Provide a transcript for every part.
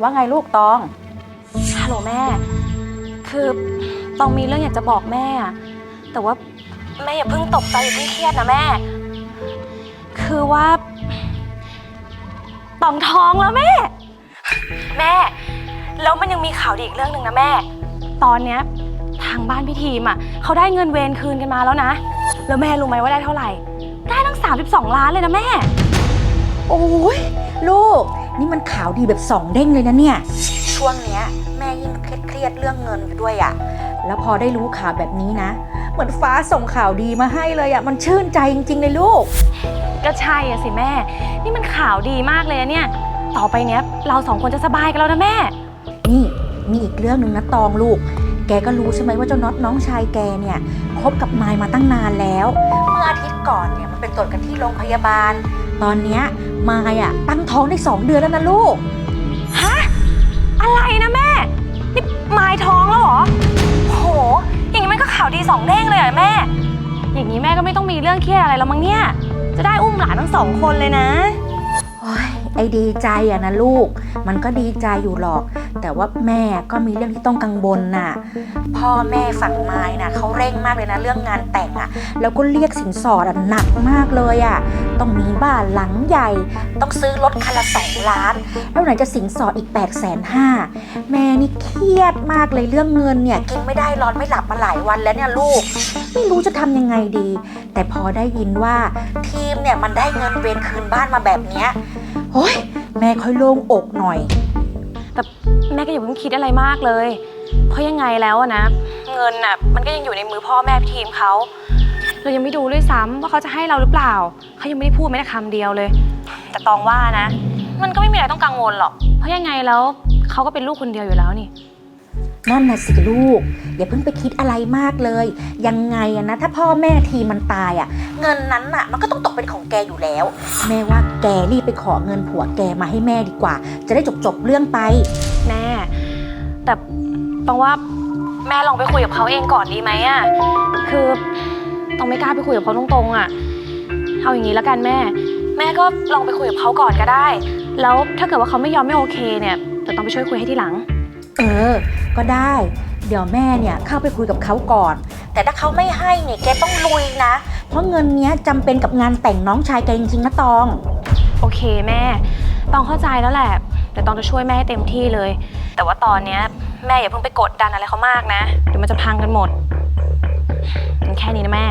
ว่าไงลูกตอง ฮัลโหลแม่ คือตองมีเรื่องอยากจะบอกแม่อะแต่ว่าแม่อย่าเพิ่งตกใจอย่าเพิ่งเครียดนะแม่ คือว่าตองท้องแล้วแม่ แม่ แล้วมันยังมีข่าวดีอีกเรื่องหนึ่งนะแม่ ตอนเนี้ยทางบ้านพี่ทีมอะเขาได้เงินเวรคืนกันมาแล้วนะ แล้วแม่รู้ไหมว่าได้เท่าไหร่ ได้ทั้ง 32 ล้านเลยนะแม่ โอ้ยลูก นี่มันข่าวดีแบบสองเด้งเลยนะเนี่ย ช่วงเนี้ยแม่ยิ่งเครียดๆเรื่องเงินอยู่ด้วยอะ่ะแล้วพอได้รู้ข่าวแบบนี้นะ เหมือนฟ้าส่งข่าวดีมาให้เลยอะ่ะมันชื่นใจจริงๆเลยลูก ก็ใช่อะสิแม่ นี่มันข่าวดีมากเลยอะเนี่ย ต่อไปเนี้ยเราสองคนจะสบายกันแล้วนะแม่ นี่มีอีกเรื่องหนึ่งนะตองลูก แกก็รู้ใช่ไหมว่าเจ้าน็อตน้องชายแกเนี่ยคบกับไมายมาตั้งนานแล้ว เมื่ออาทิตย์ก่อนเนี่ยมันเป็นตรวจกันที่โรงพยาบาล ตอนเนี้ย มายอะตั้งท้องได้สองเดือนแล้วนะลูก ฮะ อะไรนะแม่ นี่มายท้องแล้วเหรอ โห อย่างนี้มันก็ข่าวดีสองเด้งเลยอะแม่ อย่างนี้แม่ก็ไม่ต้องมีเรื่องเครียดอะไรแล้วมั้งเนี่ย จะได้อุ้มหลานทั้งสองคนเลยนะ ไอ้ดีใจอะนะลูก มันก็ดีใจอยู่หรอก แต่ว่าแม่ก็มีเรื่องที่ต้องกังวลน่ะ พ่อแม่ฝั่งไม้น่ะเขาเร่งมากเลยนะเรื่องงานแต่งอะแล้วก็เรียกสินสอดอะหนักมากเลยอะต้องมีบ้านหลังใหญ่ ต้องซื้อรถคันละสองล้าน แล้วไหนจะสินสอดอีก8ปดแสนห้าแม่นี่เครียดมากเลยเรื่องเงินเนี่ยกินไม่ได้นอนไม่หลับมาหลายวันแล้วเนี่ยลูก ไม่รู้จะทำยังไงดี แต่พอได้ยินว่าทีมเนี่ยมันได้เงินเวรคืนบ้านมาแบบเนี้ย โอ้ยแม่ค่อยโล่งอกหน่อย แต่แม่ก็อย่าเพิ่งคิดอะไรมากเลย เพราะยังไงแล้วอะนะ เงินน่ะมันก็ยังอยู่ในมือพ่อแม่พี่ทีมเขาเรายังไม่ดูด้วยซ้ำว่าเขาจะให้เราหรือเปล่า เขายังไม่ได้พูดแม้แต่คำเดียวเลย แต่ตองว่านะ มันก็ไม่มีอะไรต้องกังวลหรอก เพราะยังไงแล้วเขาก็เป็นลูกคนเดียวอยู่แล้วนี่ นั่นน่ะสิลูก อย่าเพิ่งไปคิดอะไรมากเลย ยังไงอะนะ ถ้าพ่อแม่ทีมันตายอะเงินนั้นน่ะมันก็ต้องตกเป็นของแกอยู่แล้ว แม่ว่าแกรีบไปขอเงินผัวแกมาให้แม่ดีกว่า จะได้จบจบๆเรื่องไป แม่ แต่ต้องว่าแม่ลองไปคุยกับเขาเองก่อนดีไหมอะคือต้องไม่กล้าไปคุยกับเขาตรงๆอะเอาอย่างนี้แล้วกันแม่ แม่ก็ลองไปคุยกับเขาก่อนก็ได้ แล้วถ้าเกิดว่าเขาไม่ยอมไม่โอเคเนี่ยจะต้องไปช่วยคุยให้ทีหลัง เออ ก็ได้ เดี๋ยวแม่เนี่ยเข้าไปคุยกับเขาก่อน แต่ถ้าเขาไม่ให้เนี่ยแกต้องลุยนะ เพราะเงินเนี้ยจำเป็นกับงานแต่งน้องชายแกจริงๆนะตอง โอเคแม่ต้องเข้าใจแล้วแหละ แต่ต้องจะช่วยแม่ให้เต็มที่เลย แต่ว่าตอนเนี้ยแม่อย่าเพิ่งไปกดดันอะไรเขามากนะ เดี๋ยวมันจะพังกันหมดงั้นแค่นี้นะแม่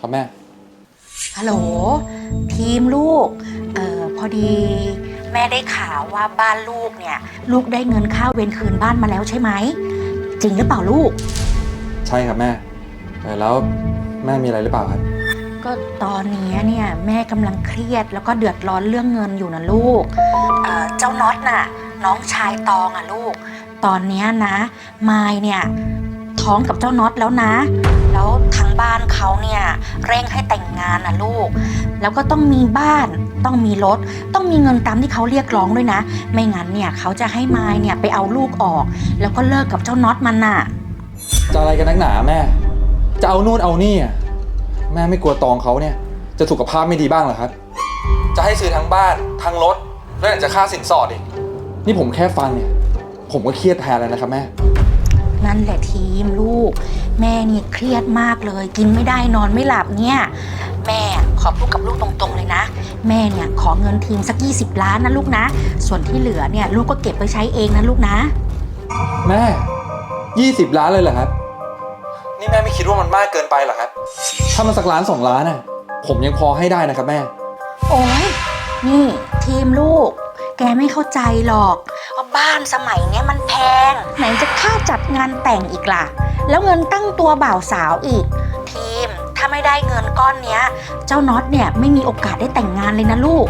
ครับแม่ ฮัลโหลทีมลูก เอ่อพอดี แม่ได้ข่าวว่าบ้านลูกเนี่ย ลูกได้เงินค่าเวรคืนบ้านมาแล้วใช่ไหม จริงหรือเปล่าลูก ใช่ครับแม่เอ่อแล้วแม่มีอะไรหรือเปล่าครับ ก็ตอนนี้เนี่ยแม่กำลังเครียดแล้วก็เดือดร้อนเรื่องเงินอยู่นะลูกเอ่อเจ้าน็อตน่ะน้องชายตองอะลูก ตอนเนี้ยนะมายเนี่ย ท้องกับเจ้าน็อตแล้วนะ แล้วทางบ้านเขาเนี่ยเร่งให้แต่งงานนะลูก แล้วก็ต้องมีบ้าน ต้องมีรถ ต้องมีเงินตามที่เขาเรียกร้องด้วยนะ ไม่งั้นเนี่ยเขาจะให้มายเนี่ยไปเอาลูกออก แล้วก็เลิกกับเจ้าน็อตมันน่ะ จะอะไรกันนักหนาแม่ จะเอานู่นเอานี่อะแม่ไม่กลัวตองเขาเนี่ย จะสุขภาพไม่ดีบ้างเหรอครับ จะให้ซื้อทั้งบ้านทั้งรถแล้วไหนจะค่าสินสอดอีก นี่ผมแค่ฟังเนี่ย ผมก็เครียดแทนแล้วนะครับแม่ นั่นแหละทีมลูก แม่เนี่ยเครียดมากเลย กินไม่ได้นอนไม่หลับเนี่ย แม่ขอพูดกับลูกตรงๆเลยนะ แม่เนี่ยขอเงินทีมสัก 20 ล้านนะลูกนะ ส่วนที่เหลือเนี่ยลูกก็เก็บไปใช้เองนะลูกนะ แม่ 20 ล้านเลยเหรอครับ นี่แม่ไม่คิดว่ามันมากเกินไปเหรอครับ ถ้ามันสักล้านสองล้านน่ะผมยังพอให้ได้นะครับแม่ โอ้ยนี่ทีมลูก แกไม่เข้าใจหรอกว่าบ้านสมัยเนี้ยมันแพง ไหนจะค่าจัดงานแต่งอีกล่ะ แล้วเงินตั้งตัวบ่าวสาวอีก ทีมถ้าไม่ได้เงินก้อนเนี้ย เจ้าน็อตเนี่ยไม่มีโอกาสได้แต่งงานเลยนะลูก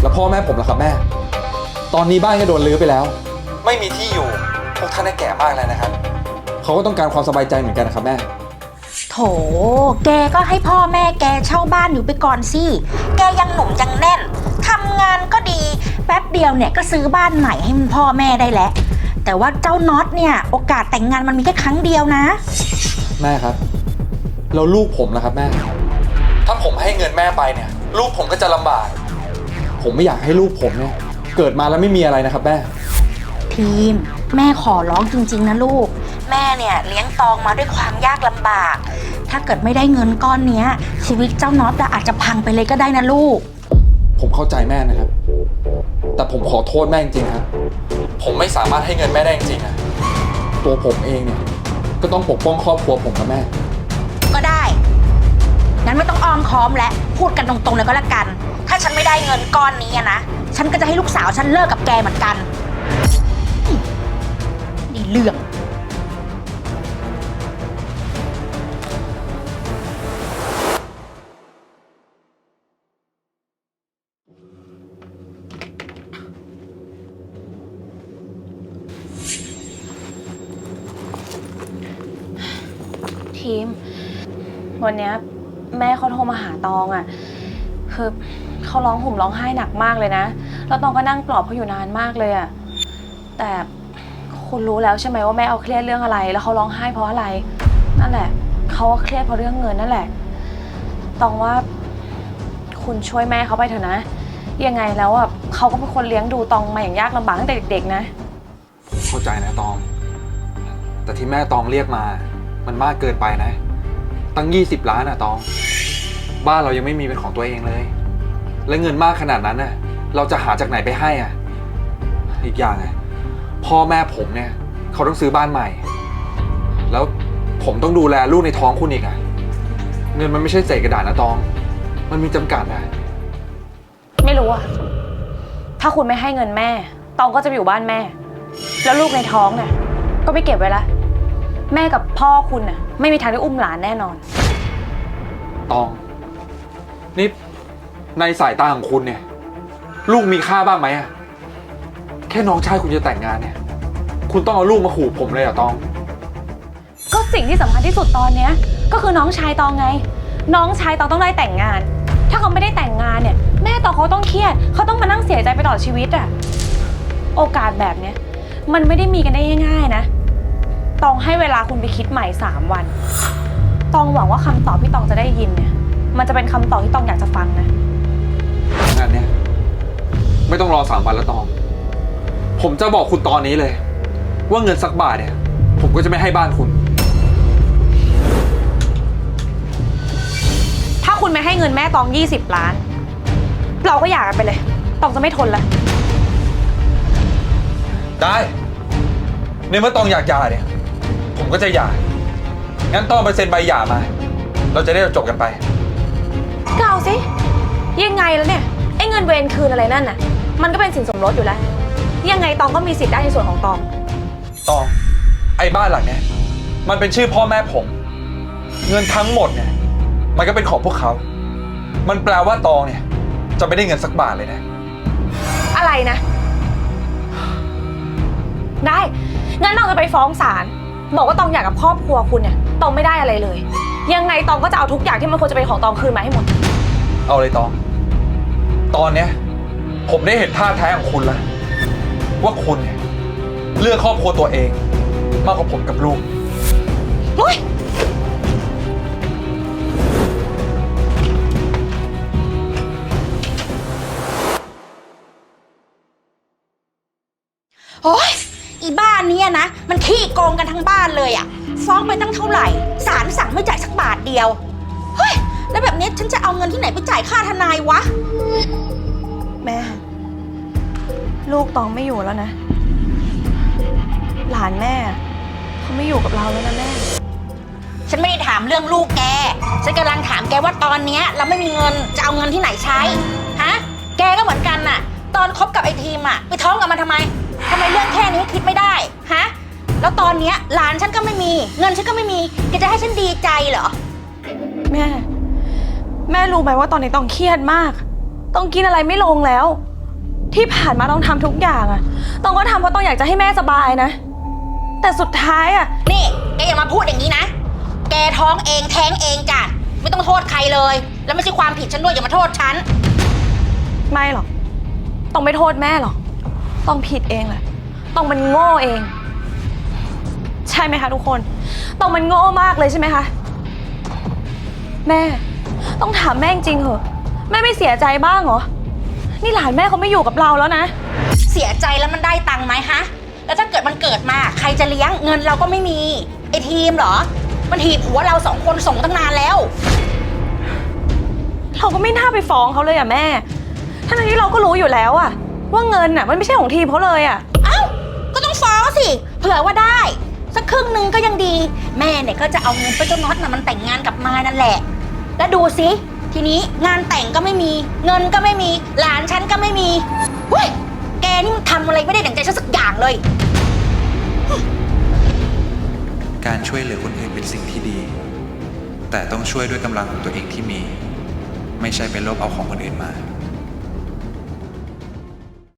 แล้วพ่อแม่ผมล่ะครับแม่ ตอนนี้บ้านก็โดนรื้อไปแล้ว ไม่มีที่อยู่พวกท่านได้แก่มากแล้วนะครับ เขาก็ต้องการความสบายใจเหมือนกันนะครับแม่ โถ แกก็ให้พ่อแม่แกเช่าบ้านอยู่ไปก่อนสิ แกยังหนุ่มยังแน่น ทำงานก็ดีแป๊บเดียวเนี่ยก็ซื้อบ้านใหม่ให้พ่อแม่ได้แล้ว แต่ว่าเจ้าน็อตเนี่ยโอกาสแต่งงานมันมีแค่ครั้งเดียวนะ แม่ครับแล้วลูกผมนะครับแม่ ถ้าผมให้เงินแม่ไปเนี่ย ลูกผมก็จะลำบาก ผมไม่อยากให้ลูกผมเนี่ยเกิดมาแล้วไม่มีอะไรนะครับแม่ทีมแม่ขอร้องจริง ๆ นะลูก แม่เนี่ยเลี้ยงตองมาด้วยความยากลำบาก ถ้าเกิดไม่ได้เงินก้อนเนี้ย ชีวิตเจ้าน็อตอะอาจจะพังไปเลยก็ได้นะลูก ผมเข้าใจแม่นะครับ แต่ผมขอโทษแม่จริงๆครับผมไม่สามารถให้เงินแม่ได้จริงๆอะตัวผมเองเนี่ย ก็ต้องปกป้องครอบครัวผมกับแม่ ก็ได้ งั้นไม่ต้องอ้อมค้อมและพูดกันตรงๆเลยก็แล้วกัน ถ้าฉันไม่ได้เงินก้อนนี้อะนะ ฉันก็จะให้ลูกสาวฉันเลิกกับแกเหมือนกันนี่เรื่อง ทีม วันเนี้ยแม่เขาโทรมาหาตองอะ่ะ คือเขาร้องห่มร้องไห้หนักมากเลยนะ แล้วตองก็นั่งปลอบเขาอยู่นานมากเลยอะ่ะ แต่คุณรู้แล้วใช่ไหมว่าแม่เอาเครียดเรื่องอะไร แล้วเขาร้องไห้เพราะอะไร นั่นแหละเขาก็เครียดเพราะเรื่องเงินนั่นแหละ ตองว่าคุณช่วยแม่เขาไปเถอะนะ ยังไงแล้วอะเขาก็เป็นคนเลี้ยงดูตองมาอย่างยากลำบากตั้งแต่เด็กๆนะ เข้าใจนะตอง แต่ที่แม่ตองเรียกมา มันมากเกินไปนะ ตั้ง 20 ล้านอะตอง บ้านเรายังไม่มีเป็นของตัวเองเลย และเงินมากขนาดนั้นน่ะ เราจะหาจากไหนไปให้อะอีกอย่างอะพ่อแม่ผมเนี่ย เขาต้องซื้อบ้านใหม่ แล้วผมต้องดูแลลูกในท้องคุณอีกอะเงินมันไม่ใช่เศษกระดาษนะตอง มันมีจำกัดอะไม่รู้อะถ้าคุณไม่ให้เงินแม่ ตองก็จะไปอยู่บ้านแม่ แล้วลูกในท้องเนี่ยก็ไม่เก็บไว้ละ แม่กับพ่อคุณน่ะ ไม่มีทางได้อุ้มหลานแน่นอน ตอง นี่ ในสายตาของคุณเนี่ย ลูกมีค่าบ้างไหมอะแค่น้องชายคุณจะแต่งงานเนี่ย คุณต้องเอาลูกมาขู่ผมเลยเหรอะตอง ก็สิ่งที่สำคัญที่สุดตอนเนี้ย ก็คือน้องชายตองไง น้องชายตองต้องได้แต่งงาน ถ้าเขาไม่ได้แต่งงานเนี่ย แม่ตองเขาต้องเครียด เขาต้องมานั่งเสียใจไปตลอดชีวิตอะโอกาสแบบเนี้ย มันไม่ได้มีกันได้ง่ายๆนะ ตองให้เวลาคุณไปคิดใหม่สามวัน ตองหวังว่าคำตอบที่ตองจะได้ยินเนี่ย มันจะเป็นคำตอบที่ตองอยากจะฟังนะ งานเนี่ยไม่ต้องรอสามวันแล้วตอง ผมจะบอกคุณตอนนี้เลย ว่าเงินสักบาทเนี่ย ผมก็จะไม่ให้บ้านคุณ ถ้าคุณไม่ให้เงินแม่ตอง 20 ล้าน เราก็อยากกันไปเลย ตองจะไม่ทนละ ได้ในเมื่อตองอยากหย่าเนี่ย ผมก็จะหย่า งั้นตองไปเซ็นใบหย่ามา เราจะได้จบกันไปก็เอาสิยังไงแล้วเนี่ยไอ้เงินเวรคืนอะไรนั่นน่ะ มันก็เป็นสินสมรสอยู่แล้ว ยังไงตองก็มีสิทธิ์ได้ในส่วนของตอง ตอง ไอ้บ้านหลังเนี่ยมันเป็นชื่อพ่อแม่ผม เงินทั้งหมดเนี่ย มันก็เป็นของพวกเขา มันแปลว่าตองเนี่ย จะไม่ได้เงินสักบาทเลยนะ อะไรนะ ได้งั้นตองจะไปฟ้องศาล บอกว่าตองอยากกับครอบครัวคุณเนี่ยตองไม่ได้อะไรเลย ยังไงตองก็จะเอาทุกอย่างที่มันควรจะเป็นของตองคืนมาให้หมด เอาเลยตอง ตอนเนี้ยผมได้เห็นท่าแท้ของคุณแล้ว ว่าคุณเนี่ยเลือกครอบครัวตัวเอง มากกว่าผมกับลูกเฮ้ยโอ้ย อีบ้านเนี้ยนะ มันขี้โกงกันทั้งบ้านเลยอะฟ้องไปตั้งเท่าไหร่ศาลสั่งไม่จ่ายสักบาทเดียว เฮ้ย แล้วแบบนี้ฉันจะเอาเงินที่ไหนไปจ่ายค่าทนายวะ แม่ ลูกตองไม่อยู่แล้วนะ หลานแม่เขาไม่อยู่กับเราแล้วนะแม่ ฉันไม่ได้ถามเรื่องลูกแก ฉันกำลังถามแกว่าตอนเนี้ย เราไม่มีเงินจะเอาเงินที่ไหนใช้ ฮะ แกก็เหมือนกันน่ะ ตอนคบกับไอ้ทีมอะไปท้องกับมันทำไม ทำไมเรื่องแค่นี้คิดไม่ได้ ฮะ แล้วตอนเนี้ยหลานฉันก็ไม่มี เงินฉันก็ไม่มีแกจะให้ฉันดีใจเหรอ แม่ แม่รู้ไหมว่าตอนนี้ต้องเครียดมาก ต้องกินอะไรไม่ลงแล้ว ที่ผ่านมาต้องทำทุกอย่างอะต้องก็ทำเพราะต้องอยากจะให้แม่สบายนะ แต่สุดท้ายอะนี่แกอย่ามาพูดอย่างนี้นะ แกท้องเองแท้งเองจ้ะ ไม่ต้องโทษใครเลย แล้วไม่ใช่ความผิดฉันด้วยอย่ามาโทษฉัน ไม่หรอก ต้องไม่โทษแม่หรอก ต้องผิดเองแหละ ต้องมันโง่เอง ใช่ไหมคะทุกคน ต้องมันโง่มากเลยใช่ไหมคะ แม่ ต้องถามแม่จริงๆเหอะแม่ไม่เสียใจบ้างเหรอ นี่หลานแม่เขาไม่อยู่กับเราแล้วนะ เสียใจแล้วมันได้ตังค์ไหมฮะ แล้วถ้าเกิดมันเกิดมาใครจะเลี้ยงเงินเราก็ไม่มี ไอทีมเหรอ มันถีบหัวเราสองคนส่งตั้งนานแล้ว เราก็ไม่น่าไปฟ้องเขาเลยอะแม่ ทั้งที่เราก็รู้อยู่แล้วอะ ว่าเงินอะมันไม่ใช่ของทีมเขาเลยอะเอ้า ก็ต้องฟ้องสิ เผื่อว่าได้ สักครึ่งหนึงก็ยังดี แม่เนี่ยก็จะเอาเงินไปเจ้าน็อตน่ะมันแต่งงานกับมายนั่นแหละ แล้วดูสิ ทีนี้งานแต่งก็ไม่มี เงินก็ไม่มี หลานฉันก็ไม่มีเฮ้ยแกนี่มันทำอะไรไม่ได้ดั่งใจฉันสักอย่างเลย การช่วยเหลือคนอื่นเป็นสิ่งที่ดี แต่ต้องช่วยด้วยกำลังของตัวเองที่มี ไม่ใช่ไปลบเอาของคนอื่นมา